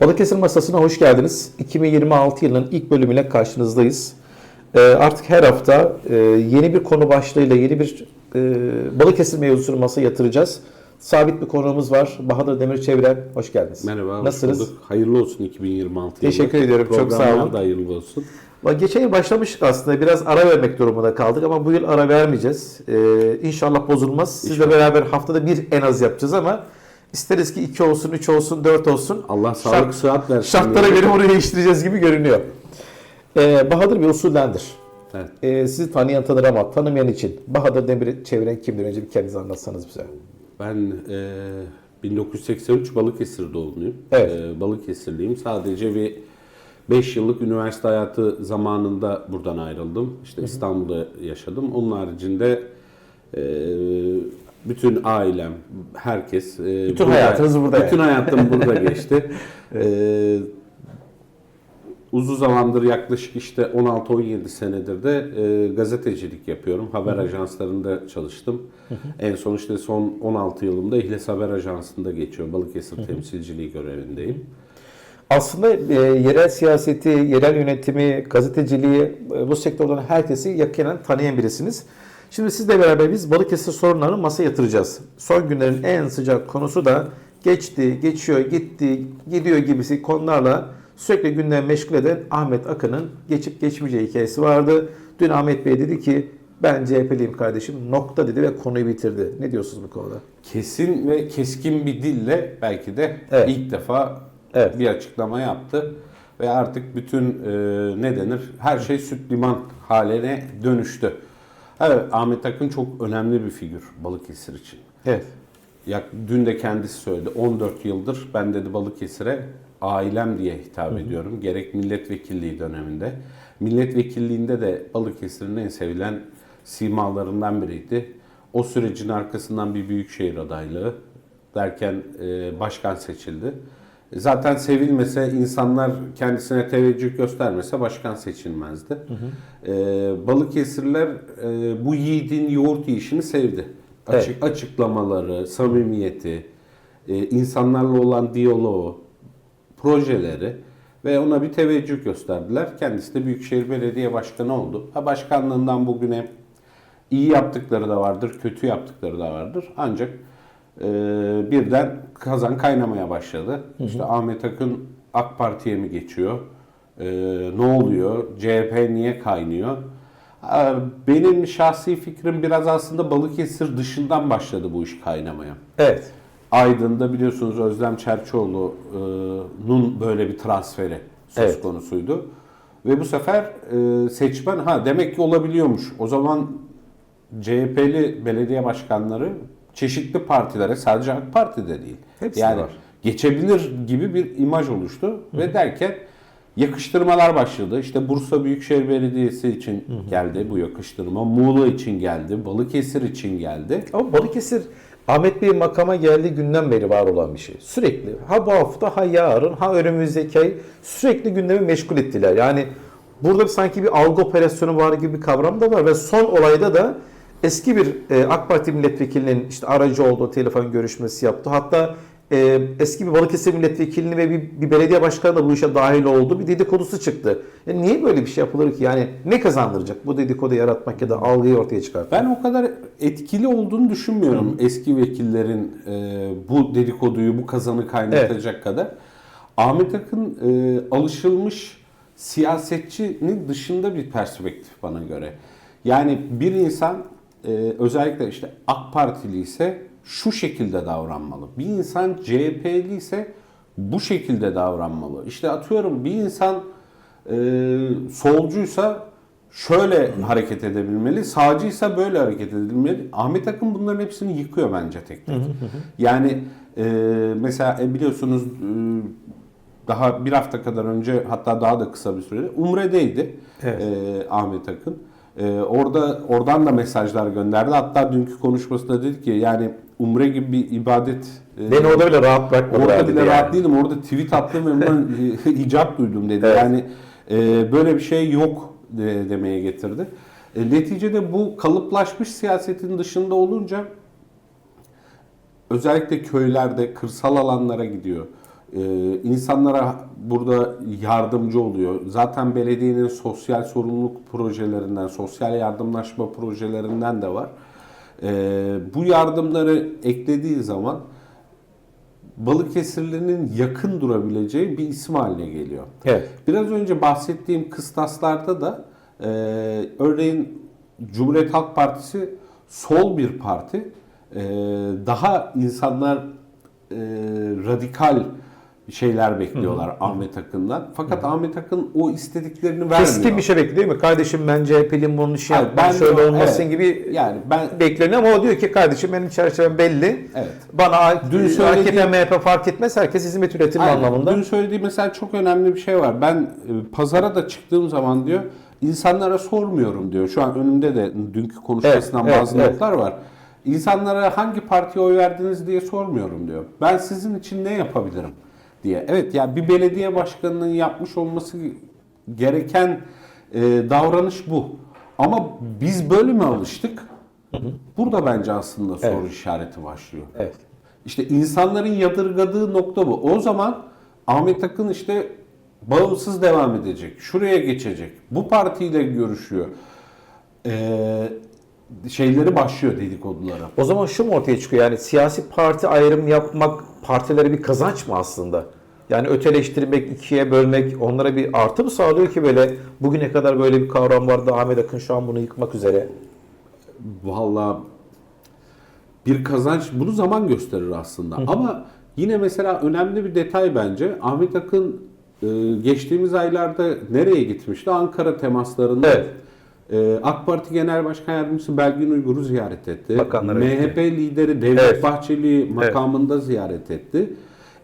Balıkesir Masası'na hoş geldiniz. 2026 yılının ilk bölümüyle karşınızdayız. Ee, artık her hafta e, yeni bir konu başlığıyla yeni bir e, Balıkesir mevzusunu masaya yatıracağız. Sabit bir konuğumuz var. Bahadır Demir Çeviren, hoş geldiniz. Merhaba, Nasılsınız? bulduk. Hayırlı olsun 2026 Teşekkür yılı. ediyorum, çok sağ olun. da hayırlı olsun. Geçen yıl başlamıştık aslında. Biraz ara vermek durumunda kaldık ama bu yıl ara vermeyeceğiz. Ee, inşallah bozulmaz. Sizle beraber haftada bir en az yapacağız ama isteriz ki 2 olsun, 3 olsun, 4 olsun. Allah Şart- sağlık sıhhat versin. Şartlara göre onu değiştireceğiz gibi görünüyor. Ee, Bahadır bir usullendir. Evet. Ee, sizi tanıyan tanır ama tanımayan için Bahadır Demir'i çeviren kimdir? Önce bir kendinizi anlatsanız bize. Ben e, 1983 Balıkesir doğumluyum. Evet. E, Balıkesirliyim. Sadece bir 5 yıllık üniversite hayatı zamanında buradan ayrıldım. İşte İstanbul'da yaşadım. Onun haricinde e, bütün ailem, herkes... e, Bütün hayatınız burada Bütün yani. hayatım burada geçti. E, uzun zamandır yaklaşık işte 16-17 senedir de e, gazetecilik yapıyorum. Haber ajanslarında çalıştım. En son işte son 16 yılımda İhles Haber Ajansı'nda geçiyor. Balıkesir temsilciliği görevindeyim. Aslında e, yerel siyaseti, yerel yönetimi, gazeteciliği, e, bu sektörden herkesi yakinen tanıyan birisiniz. Şimdi sizle beraber biz Balıkesir sorunlarını masaya yatıracağız. Son günlerin en sıcak konusu da geçti, geçiyor, gitti, gidiyor gibisi konularla sürekli gündem meşgul eden Ahmet Akın'ın geçip geçmeyeceği hikayesi vardı. Dün Ahmet Bey dedi ki ben CHP'liyim kardeşim nokta dedi ve konuyu bitirdi. Ne diyorsunuz bu konuda? Kesin ve keskin bir dille belki de Evet. ilk defa Evet. bir açıklama yaptı. Ve artık bütün e, ne denir her şey süt liman haline dönüştü. Evet, Ahmet Akın çok önemli bir figür Balıkesir için. Evet. Ya dün de kendisi söyledi. 14 yıldır ben dedi Balıkesir'e ailem diye hitap ediyorum. Gerek milletvekilliği döneminde. Milletvekilliğinde de Balıkesir'in en sevilen simalarından biriydi. O sürecin arkasından bir büyükşehir adaylığı derken e, başkan seçildi. Zaten sevilmese, insanlar kendisine teveccüh göstermese başkan seçilmezdi. E, Balıkesirler e, bu yiğidin yoğurt yiyişini sevdi. Açık, Açıklamaları, samimiyeti, e, insanlarla olan diyaloğu, projeleri ve ona bir teveccüh gösterdiler. Kendisi de Büyükşehir Belediye Başkanı oldu. Ha başkanlığından bugüne iyi yaptıkları da vardır, kötü yaptıkları da vardır. Ancak e, birden kazan kaynamaya başladı. İşte Ahmet Akın AK Parti'ye mi geçiyor? E, ne oluyor? CHP niye kaynıyor? E, Benim şahsi fikrim biraz aslında Balıkesir dışından başladı bu iş kaynamaya. Evet. Aydın'da biliyorsunuz Özlem Çerçioğlu'nun böyle bir transferi söz Evet. konusuydu. Ve bu sefer e, seçmen ha demek ki olabiliyormuş. O zaman CHP'li belediye başkanları çeşitli partilere sadece AK Parti'de değil. Hepsi yani var. geçebilir gibi bir imaj oluştu ve derken yakıştırmalar başladı. İşte Bursa Büyükşehir Belediyesi için geldi bu yakıştırma. Muğla için geldi, Balıkesir için geldi. Ama Balıkesir Ahmet Bey makama geldiği günden beri var olan bir şey. Sürekli ha bu hafta ha yarın ha önümüzdeki ay sürekli gündemi meşgul ettiler. Yani burada sanki bir algı operasyonu var gibi bir kavram da var ve son olayda da eski bir e, AK Parti milletvekilinin işte aracı olduğu telefon görüşmesi yaptı. Hatta e, eski bir Balıkesir milletvekilini ve bir, bir belediye başkanı da bu işe dahil oldu. Bir dedikodusu çıktı. Yani niye böyle bir şey yapılır ki? Yani ne kazandıracak bu dedikodu yaratmak ya da algıyı ortaya çıkartmak? Ben o kadar etkili olduğunu düşünmüyorum eski vekillerin e, bu dedikoduyu, bu kazanı kaynatacak kadar. Ahmet Akın e, alışılmış siyasetçinin dışında bir perspektif bana göre. Yani bir insan e, özellikle işte AK Partili ise şu şekilde davranmalı. Bir insan CHP'li ise bu şekilde davranmalı. İşte atıyorum bir insan e, solcuysa şöyle hareket edebilmeli, sağcıysa böyle hareket edilmeli. Ahmet Akın bunların hepsini yıkıyor bence tek tek. yani e, mesela e, biliyorsunuz e, daha bir hafta kadar önce hatta daha da kısa bir sürede Umre'deydi Evet. e, Ahmet Akın. E, orada oradan da mesajlar gönderdi. Hatta dünkü konuşmasında dedi ki yani Umre gibi bir ibadet e, Beni orada bile rahat bırakmadılar Orada bile yani. rahat değilim. Orada tweet attım ve bundan e, icap duydum dedi. Evet. Yani e, böyle bir şey yok de- demeye getirdi. E, neticede bu kalıplaşmış siyasetin dışında olunca özellikle köylerde, kırsal alanlara gidiyor. Ee, insanlara burada yardımcı oluyor. Zaten belediyenin sosyal sorumluluk projelerinden, sosyal yardımlaşma projelerinden de var. Ee, bu yardımları eklediği zaman Balıkesirli'nin yakın durabileceği bir isim haline geliyor. Evet. Biraz önce bahsettiğim kıstaslarda da e, örneğin Cumhuriyet Halk Partisi sol bir parti. E, daha insanlar e, radikal şeyler bekliyorlar Ahmet Akın'dan. Fakat Ahmet Akın o istediklerini vermiyor. Keskin bir şey bekliyor değil mi? Kardeşim ben CHP'liyim bunun işi Hayır, yapmam ben şöyle olmasın evet. gibi Yani ben bekleniyor ama o diyor ki kardeşim benim çerçevem belli. Evet. Bana Dün söylediğim- AKP MHP fark etmez. Herkes hizmet üretim Aynen. anlamında. Dün söylediği mesela çok önemli bir şey var. Ben e, pazara da çıktığım zaman diyor insanlara sormuyorum diyor. Şu an önümde de dünkü konuşmasından Evet, evet, bazı evet. notlar var. İnsanlara hangi partiye oy verdiniz diye sormuyorum diyor. Ben sizin için ne yapabilirim diye. Evet yani bir belediye başkanının yapmış olması gereken e, davranış bu. Ama biz böyle mi alıştık? Burada bence aslında soru Evet. işareti başlıyor. Evet. İşte insanların yadırgadığı nokta bu. O zaman Ahmet Akın işte bağımsız devam edecek. Şuraya geçecek. Bu partiyle görüşüyor. Ee, şeyleri başlıyor dedikodulara. O zaman şu mu ortaya çıkıyor? Yani siyasi parti ayrım yapmak partilere bir kazanç mı aslında? Yani öteleştirmek, ikiye bölmek onlara bir artı mı sağlıyor ki böyle bugüne kadar böyle bir kavram vardı Ahmet Akın şu an bunu yıkmak üzere. Vallahi bir kazanç bunu zaman gösterir aslında. Ama yine mesela önemli bir detay bence. Ahmet Akın e, geçtiğimiz aylarda nereye gitmişti? Ankara temaslarında Evet. E, AK Parti Genel Başkan Yardımcısı Belgin Uygur'u ziyaret etti. Bakanlara MHP lideri Devlet Evet. Bahçeli makamında ziyaret etti.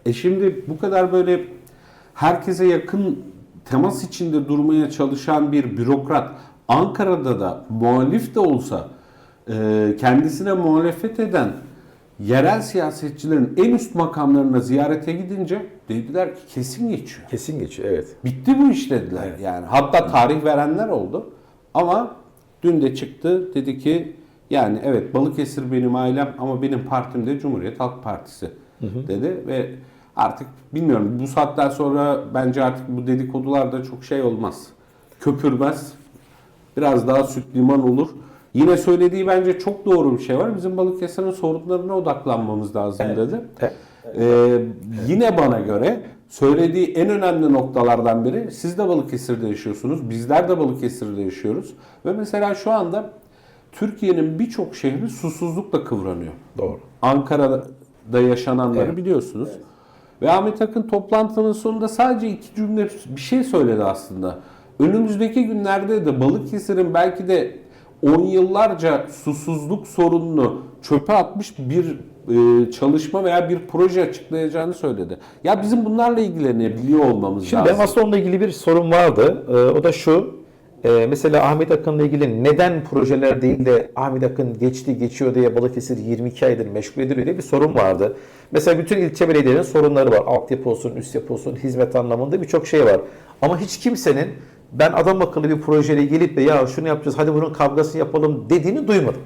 E şimdi bu kadar böyle herkese yakın temas içinde durmaya çalışan bir bürokrat Ankara'da da muhalif de olsa e, kendisine muhalefet eden yerel siyasetçilerin en üst makamlarına ziyarete gidince dediler ki kesin geçiyor. Kesin geçiyor evet. Bitti bu iş dediler. Yani hatta tarih verenler oldu. Ama dün de çıktı dedi ki yani evet Balıkesir benim ailem ama benim partim de Cumhuriyet Halk Partisi dedi ve artık bilmiyorum bu saatten sonra bence artık bu dedikodular da çok şey olmaz. Köpürmez. Biraz daha süt liman olur. Yine söylediği bence çok doğru bir şey var. Bizim Balıkesir'in sorunlarına odaklanmamız lazım dedi. Evet. Ee, yine bana göre söylediği en önemli noktalardan biri siz de Balıkesir'de yaşıyorsunuz. Bizler de Balıkesir'de yaşıyoruz. Ve mesela şu anda Türkiye'nin birçok şehri susuzlukla kıvranıyor. Doğru. Ankara'da yaşananları Evet. biliyorsunuz. Ve Ahmet Akın toplantının sonunda sadece iki cümle bir şey söyledi aslında. Önümüzdeki günlerde de Balıkesir'in belki de 10 yıllarca susuzluk sorununu çöpe atmış bir çalışma veya bir proje açıklayacağını söyledi. Ya bizim bunlarla ilgilenebiliyor olmamız Şimdi lazım. aslında onunla ilgili bir sorum vardı. Ee, o da şu. Ee, mesela Ahmet Akın'la ilgili neden projeler değil de Ahmet Akın geçti geçiyor diye Balıkesir 22 aydır meşgul ediliyor diye bir sorun vardı. Mesela bütün ilçe belediyelerinin sorunları var. Altyapı olsun, üst yapı olsun, hizmet anlamında birçok şey var. Ama hiç kimsenin ben adam akıllı bir projeyle gelip de ya şunu yapacağız hadi bunun kavgasını yapalım dediğini duymadım.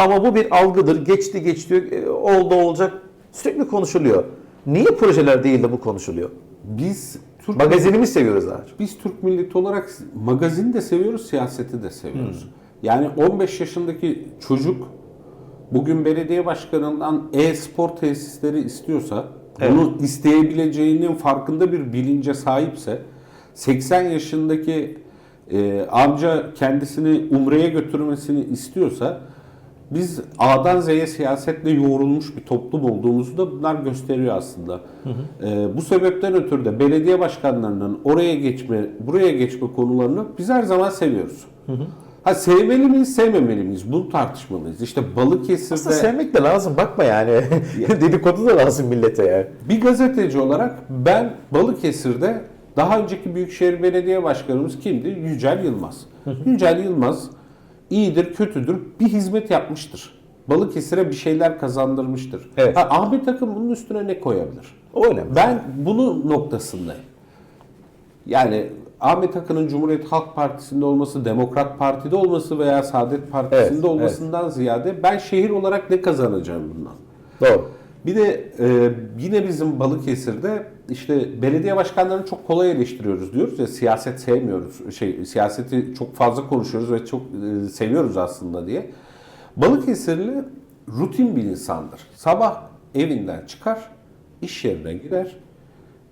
Ama bu bir algıdır. Geçti geçti diyor. e, oldu olacak. Sürekli konuşuluyor. Niye projeler değil de bu konuşuluyor? Biz Türk Magazinimi seviyoruz daha çok. Biz Türk milleti olarak magazini de seviyoruz, siyaseti de seviyoruz. Yani 15 yaşındaki çocuk bugün belediye başkanından e-spor tesisleri istiyorsa, bunu isteyebileceğinin farkında bir bilince sahipse, 80 yaşındaki e, amca kendisini Umre'ye götürmesini istiyorsa, biz A'dan Z'ye siyasetle yoğrulmuş bir toplum olduğumuzu da bunlar gösteriyor aslında. Ee, bu sebepten ötürü de belediye başkanlarının oraya geçme, buraya geçme konularını biz her zaman seviyoruz. Ha sevmeli miyiz, sevmemeli miyiz? Bunu tartışmalıyız. İşte Balıkesir'de Aslında sevmek de lazım. Bakma yani. Dedikodu da lazım millete ya. bir gazeteci olarak ben Balıkesir'de daha önceki Büyükşehir Belediye Başkanımız kimdi? Yücel Yılmaz. Yücel Yılmaz iyidir, kötüdür bir hizmet yapmıştır. Balıkesir'e bir şeyler kazandırmıştır. Evet. Ha, Ahmet Akın bunun üstüne ne koyabilir? Önemli. Ben bunun noktasındayım. Yani Ahmet Akın'ın Cumhuriyet Halk Partisi'nde olması, Demokrat Parti'de olması veya Saadet Partisi'nde Evet, olmasından ziyade ben şehir olarak ne kazanacağım bundan? Doğru. Bir de e, yine bizim Balıkesir'de işte belediye başkanlarını çok kolay eleştiriyoruz diyoruz ya siyaset sevmiyoruz. Şey siyaseti çok fazla konuşuyoruz ve çok e, seviyoruz aslında diye. Balıkesirli rutin bir insandır. Sabah evinden çıkar, iş yerine gider.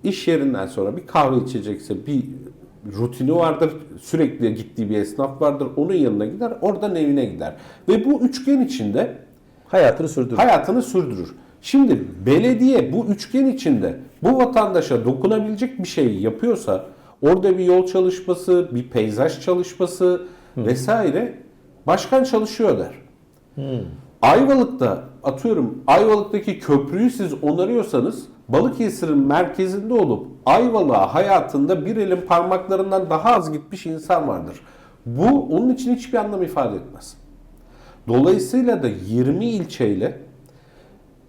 İş yerinden sonra bir kahve içecekse bir rutini vardır. Sürekli gittiği bir esnaf vardır. Onun yanına gider, oradan evine gider. Ve bu üçgen içinde Hayatını sürdürür. hayatını sürdürür. Şimdi belediye bu üçgen içinde bu vatandaşa dokunabilecek bir şey yapıyorsa orada bir yol çalışması, bir peyzaj çalışması vesaire başkan çalışıyor der. Ayvalık'ta atıyorum Ayvalık'taki köprüyü siz onarıyorsanız Balıkesir'in merkezinde olup Ayvalık'a hayatında bir elin parmaklarından daha az gitmiş insan vardır. Bu onun için hiçbir anlam ifade etmez. Dolayısıyla da 20 ilçeyle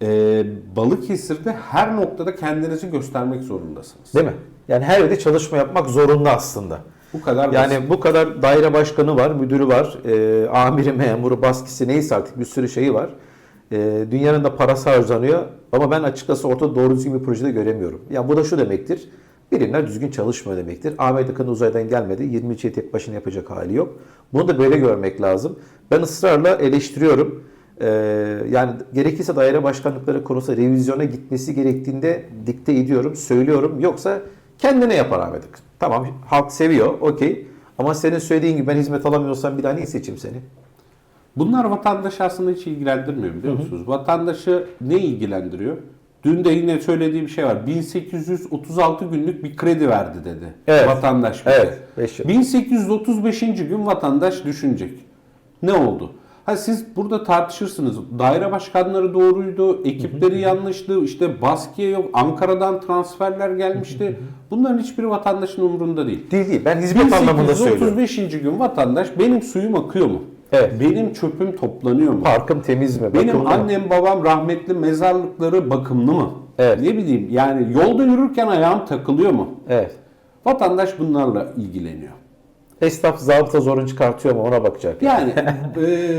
e, Balıkesir'de her noktada kendinizi göstermek zorundasınız. Değil mi? Yani her yerde çalışma yapmak zorunda aslında. Bu kadar Yani basit. bu kadar daire başkanı var, müdürü var, e, amiri, memuru, baskısı neyse artık bir sürü şeyi var. E, dünyanın da parası harcanıyor ama ben açıkçası ortada doğru düzgün bir projede göremiyorum. Ya bu da şu demektir. Biriler düzgün çalışmıyor demektir. Ahmet Akın uzaydan gelmedi. 20 ilçeyi tek başına yapacak hali yok. Bunu da böyle görmek lazım. Ben ısrarla eleştiriyorum. Ee, yani gerekirse daire başkanlıkları konusunda revizyona gitmesi gerektiğinde dikte ediyorum, söylüyorum. Yoksa kendine yapar Ahmet Akın. Tamam halk seviyor, okey. Ama senin söylediğin gibi ben hizmet alamıyorsam bir daha niye seçeyim seni? Bunlar vatandaşı aslında hiç ilgilendirmiyor biliyor musunuz? Vatandaşı ne ilgilendiriyor? Dün de yine söylediği bir şey var. 1836 günlük bir kredi verdi dedi. Evet. Vatandaş. bize. Evet, beş yıl. 1835. gün vatandaş düşünecek. Ne oldu? Ha siz burada tartışırsınız. Daire başkanları doğruydu, ekipleri yanlıştı, işte baskıya yok, Ankara'dan transferler gelmişti. Bunların hiçbiri vatandaşın umurunda değil. Değil değil. Ben hizmet anlamında söylüyorum. 1835. gün vatandaş benim suyum akıyor mu? Evet. Benim çöpüm toplanıyor mu? Parkım temiz mi? Benim Bakımlı mı? annem babam rahmetli mezarlıkları bakımlı mı? Evet. Ne bileyim yani yolda yürürken ayağım takılıyor mu? Evet. Vatandaş bunlarla ilgileniyor. Esnaf zabıta zorunu çıkartıyor mu ona bakacak. Yani e,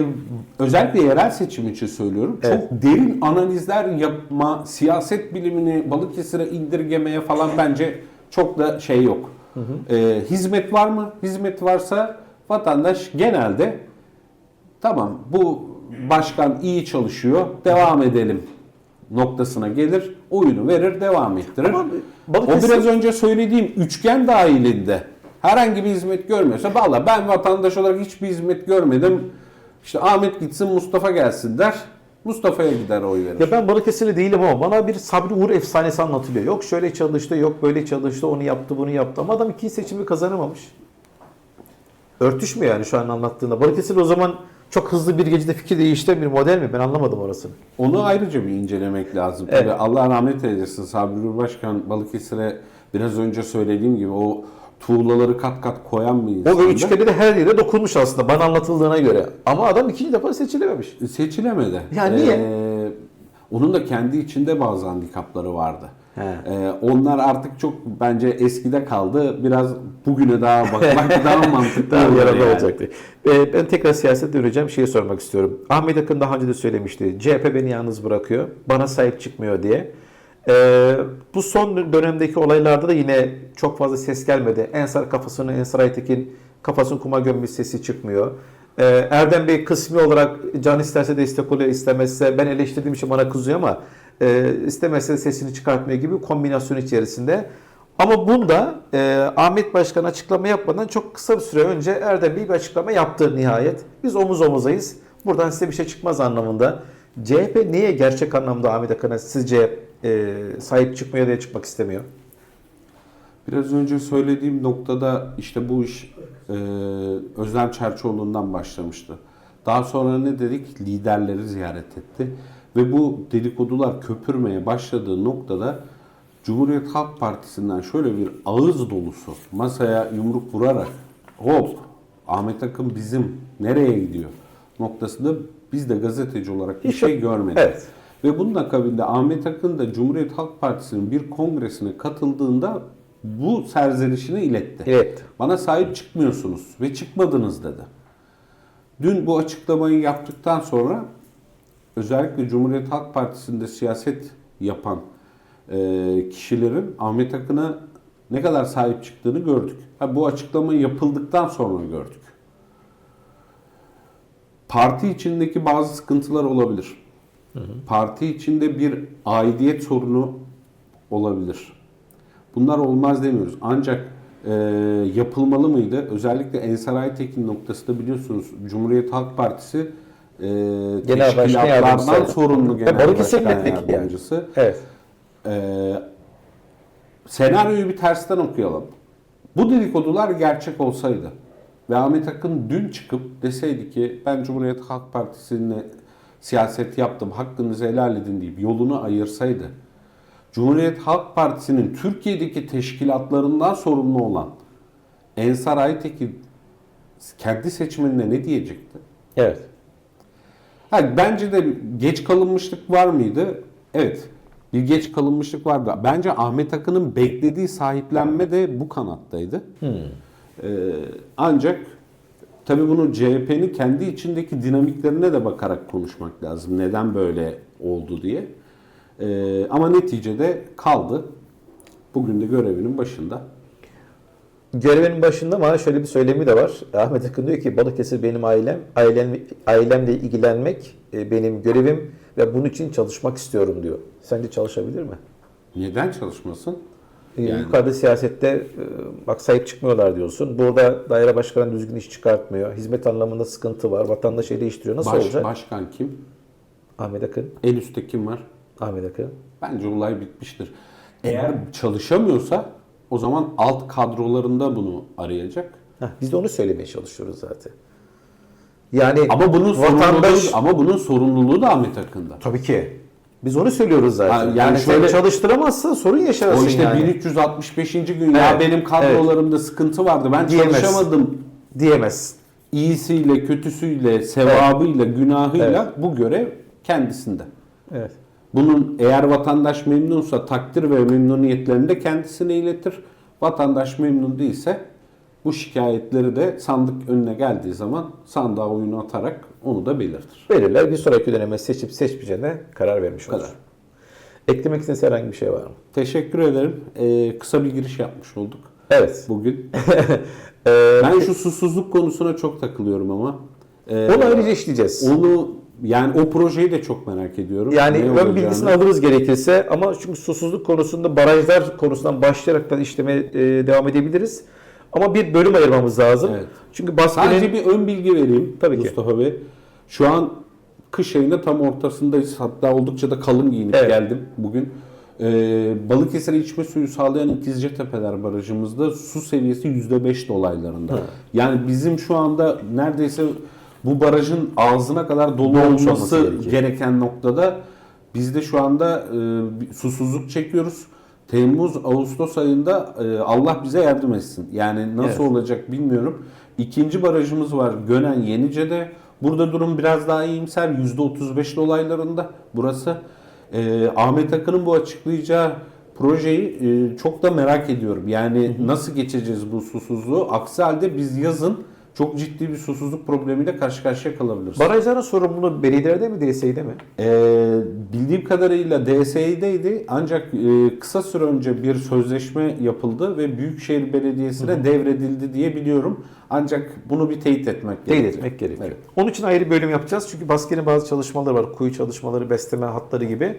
özellikle yerel seçim için söylüyorum. Evet. Çok derin analizler yapma, siyaset bilimini Balıkesir'e indirgemeye falan bence çok da şey yok. E, hizmet var mı? Hizmet varsa vatandaş genelde tamam bu başkan iyi çalışıyor devam edelim noktasına gelir. Oyunu verir devam ettirir. Ama O biraz önce söylediğim üçgen dahilinde herhangi bir hizmet görmüyorsa valla ben vatandaş olarak hiçbir hizmet görmedim. İşte Ahmet gitsin Mustafa gelsin der. Mustafa'ya gider oy verir. Ya ben Balıkesirli değilim ama bana bir Sabri Uğur efsanesi anlatılıyor. Yok şöyle çalıştı, yok böyle çalıştı, onu yaptı, bunu yaptı. Ama adam iki seçimi kazanamamış. Örtüşmüyor yani şu an anlattığında. Balıkesir o zaman çok hızlı bir gecede fikir değiştiren bir model mi? Ben anlamadım orasını. Onu ayrıca bir incelemek lazım. Evet. Tabii Allah rahmet eylesin Sabri Uğur Başkan Balıkesir'e biraz önce söylediğim gibi o tuğlaları kat kat koyan bir O insandı. üçgeni de her yere dokunmuş aslında bana anlatıldığına göre. Ama adam ikinci defa seçilememiş. Seçilemedi. Ya niye? Ee, onun da kendi içinde bazı handikapları vardı. He. Ee, onlar artık çok bence eskide kaldı. Biraz bugüne daha bakmak daha mantıklı. Daha yararlı yani. olacaktı. Ee, ben tekrar siyasete döneceğim. Şeyi sormak istiyorum. Ahmet Akın daha önce de söylemişti. CHP beni yalnız bırakıyor. Bana sahip çıkmıyor diye. Ee, bu son dönemdeki olaylarda da yine çok fazla ses gelmedi. Ensar kafasını, Ensar Aytekin kafasını kuma gömmüş sesi çıkmıyor. Ee, Erdem Bey kısmi olarak can isterse destek oluyor, istemezse ben eleştirdiğim için bana kızıyor ama e, istemezse sesini çıkartmıyor gibi kombinasyon içerisinde. Ama bunda e, Ahmet Başkan açıklama yapmadan çok kısa bir süre önce Erdem Bey bir açıklama yaptı nihayet. Biz omuz omuzayız. Buradan size bir şey çıkmaz anlamında. CHP niye gerçek anlamda Ahmet Akın'a sizce e, sahip çıkmıyor diye çıkmak istemiyor? Biraz önce söylediğim noktada işte bu iş e, Özlem Çerçoğlu'ndan başlamıştı. Daha sonra ne dedik? Liderleri ziyaret etti. Ve bu dedikodular köpürmeye başladığı noktada Cumhuriyet Halk Partisi'nden şöyle bir ağız dolusu masaya yumruk vurarak hop Ahmet Akın bizim nereye gidiyor noktasında biz de gazeteci olarak bir şey görmedik. Evet. Ve bunun akabinde Ahmet Akın da Cumhuriyet Halk Partisi'nin bir kongresine katıldığında bu serzenişini iletti. Evet. Bana sahip çıkmıyorsunuz ve çıkmadınız dedi. Dün bu açıklamayı yaptıktan sonra özellikle Cumhuriyet Halk Partisi'nde siyaset yapan e, kişilerin Ahmet Akın'a ne kadar sahip çıktığını gördük. Ha, bu açıklama yapıldıktan sonra gördük. Parti içindeki bazı sıkıntılar olabilir. Parti içinde bir aidiyet sorunu olabilir. Bunlar olmaz demiyoruz. Ancak e, yapılmalı mıydı? Özellikle Ensar Aytekin noktasında biliyorsunuz Cumhuriyet Halk Partisi e, Genel teşkilatlardan Yardımcısı. sorumlu Ve Genel Başkan Milletvekili yani. Yardımcısı. Evet. Ee, senaryoyu bir tersten okuyalım. Bu dedikodular gerçek olsaydı ve Ahmet Akın dün çıkıp deseydi ki ben Cumhuriyet Halk Partisi'ne siyaset yaptım hakkınızı helal edin deyip yolunu ayırsaydı Cumhuriyet Halk Partisi'nin Türkiye'deki teşkilatlarından sorumlu olan Ensar Aytekin kendi seçmenine ne diyecekti? Evet. Ha, bence de geç kalınmışlık var mıydı? Evet. Bir geç kalınmışlık vardı. Bence Ahmet Akın'ın beklediği sahiplenme de bu kanattaydı. Ee, ancak tabii bunu CHP'nin kendi içindeki dinamiklerine de bakarak konuşmak lazım. Neden böyle oldu diye. Ee, ama neticede kaldı. Bugün de görevinin başında. Görevinin başında ama şöyle bir söylemi de var. Ahmet Akın diyor ki Balıkesir benim ailem, ailem ailemle ilgilenmek e, benim görevim ve bunun için çalışmak istiyorum diyor. Sence çalışabilir mi? Neden çalışmasın? E, Yani- Yukarıda siyasette e, bak sahip çıkmıyorlar diyorsun. Burada daire başkanı düzgün iş çıkartmıyor. Hizmet anlamında sıkıntı var. Vatandaş eleştiriyor. Nasıl Baş- olacak? Başkan kim? Ahmet Akın. En üstte kim var? Ahmet Akın. Bence olay bitmiştir. Eğer çalışamıyorsa o zaman alt kadrolarında bunu arayacak. Heh, biz de onu söylemeye çalışıyoruz zaten. Yani Ama bunun vatandaş sorumluluğu, ama bunun sorumluluğu da Ahmet Akın'da. tabii ki biz onu söylüyoruz zaten. Ha, yani yani şöyle- sen çalıştıramazsan sorun yaşarsın O işte yani. 1365. gün ya Evet, benim kadrolarımda sıkıntı vardı. Ben Diyemez. çalışamadım. diyemez. İyisiyle, kötüsüyle, sevabıyla, günahıyla bu görev kendisinde. Evet. Bunun eğer vatandaş memnunsa takdir ve memnuniyetlerini de kendisine iletir. Vatandaş memnun değilse bu şikayetleri de sandık önüne geldiği zaman sandığa oyunu atarak onu da belirtir. Verirler. Bir sonraki döneme seçip seçmeyeceğine karar vermiş olur. kadar. Eklemek istediğiniz herhangi bir şey var mı? Teşekkür ederim. Ee, kısa bir giriş yapmış olduk Evet. bugün. Ee, Ben şu susuzluk konusuna çok takılıyorum ama. Ee, onu ayrıca işleyeceğiz. Onu yani o projeyi de çok merak ediyorum. Yani Ne ön olacağını. bilgisini alırız gerekirse ama çünkü susuzluk konusunda barajlar konusundan başlayarak da işlemeye e, devam edebiliriz. Ama bir bölüm ayırmamız lazım. Evet. Çünkü baskının Sadece bir ön bilgi vereyim Tabii ki. Mustafa Bey. Şu an kış ayında tam ortasındayız. Hatta oldukça da kalın giyinip Evet. geldim bugün. Ee, Balıkesir'e içme suyu sağlayan İkizcetepeler Barajımızda su seviyesi %5 dolaylarında. Yani bizim şu anda neredeyse bu barajın ağzına kadar dolu Dolmuş olması gereken noktada biz de şu anda e, susuzluk çekiyoruz. Temmuz, Ağustos ayında e, Allah bize yardım etsin. Yani nasıl Evet. olacak bilmiyorum. İkinci barajımız var Gönen Yenice'de. Burada durum biraz daha iyimser. %35 dolaylarında burası. E, Ahmet Akın'ın bu açıklayacağı projeyi e, çok da merak ediyorum. Yani nasıl geçeceğiz bu susuzluğu? Aksi halde biz yazın çok ciddi bir susuzluk problemiyle karşı karşıya kalabiliriz. barajların sorumluluğu belediyelerde mi DSİ'de mi? Ee, bildiğim kadarıyla DSİ'deydi ancak e, kısa süre önce bir sözleşme yapıldı ve Büyükşehir Belediyesi'ne devredildi diye biliyorum. Ancak bunu bir teyit etmek Teyit gerekiyor. etmek gerekiyor. Evet. Onun için ayrı bölüm yapacağız. Çünkü Basket'in bazı çalışmaları var. Kuyu çalışmaları, besleme hatları gibi.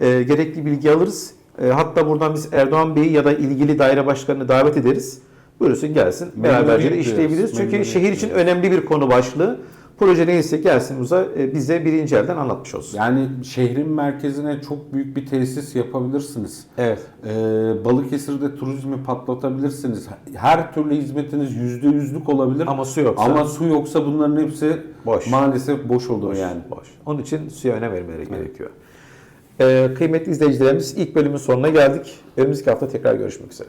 E, gerekli bilgi alırız. E, hatta buradan biz Erdoğan Bey'i ya da ilgili daire başkanını davet ederiz. Buyursun gelsin. Beraberce de işleyebiliriz. Çünkü şehir için önemli bir konu başlığı. Proje neyse gelsin uza e, bize birinci elden anlatmış olsun. Yani şehrin merkezine çok büyük bir tesis yapabilirsiniz. Evet. Ee, Balıkesir'de turizmi patlatabilirsiniz. Her türlü hizmetiniz yüzde yüzlük olabilir. Ama su yoksa Ama su yoksa bunların hepsi Boş. maalesef boş olur boş, yani. boş. Onun için suya önem vermeleri gerekiyor. E, kıymetli izleyicilerimiz ilk bölümün sonuna geldik. Önümüzdeki hafta tekrar görüşmek üzere.